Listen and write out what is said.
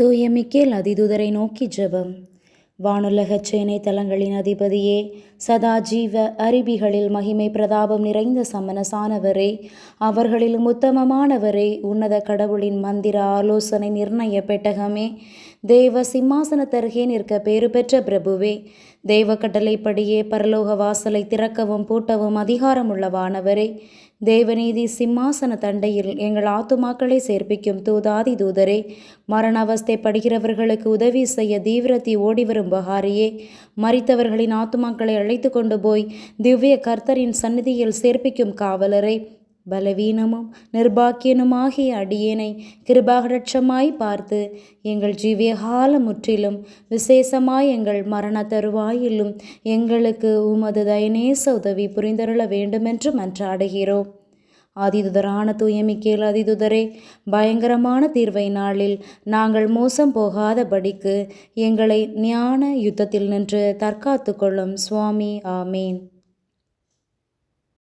தூயமிக்கேல் அதிதுதரை அதிதூதரை நோக்கி ஜெபம். வானுலகச் சேனை தலங்களின் அதிபதியே சதா ஜீவ அருவிகளில் மகிமை பிரதாபம் நிறைந்த சமனசானவரே அவர்களிலும் உத்தமமானவரே உன்னத கடவுளின் மந்திர ஆலோசனை நிர்ணய பெட்டகமே தேவ சிம்மாசனத்தருகே நிற்க பேறு பெற்ற பிரபுவே. தெய்வ கட்டளைப்படியே பரலோக வாசலை திறக்கவும் பூட்டவும் அதிகாரமுள்ள வானவரே. தேவநீதி சிம்மாசன தண்டையில் எங்கள் ஆத்துமாக்களை சேர்ப்பிக்கும் தூதாதி தூதரே. மரண அவஸ்தைப்படுகிறவர்களுக்கு உதவி செய்ய தீவிரத்தி ஓடிவரும் பஹாரியே. மறித்தவர்களின் ஆத்துமாக்களை அழைத்து கொண்டு போய் திவ்ய கர்த்தரின் சந்நிதியில் சேர்ப்பிக்கும் காவலரை. பலவீனமும் நிர்பாக்கியனுமாகிய அடியேனை கிருபாகரட்சமாய் பார்த்து எங்கள் ஜீவியகால முற்றிலும் விசேஷமாய் எங்கள் மரண தருவாயிலும் எங்களுக்கு உமது தயநேச உதவி புரிந்தருள வேண்டுமென்று மன்றாடுகிறோம். ஆதிதுதரான தூயமிக்கேல் அதிதுதரே பயங்கரமான தீர்வை நாளில் நாங்கள் மோசம் போகாதபடிக்கு எங்களை ஞான யுத்தத்தில் நின்று தற்காத்து கொள்ளும் சுவாமி. ஆமேன்.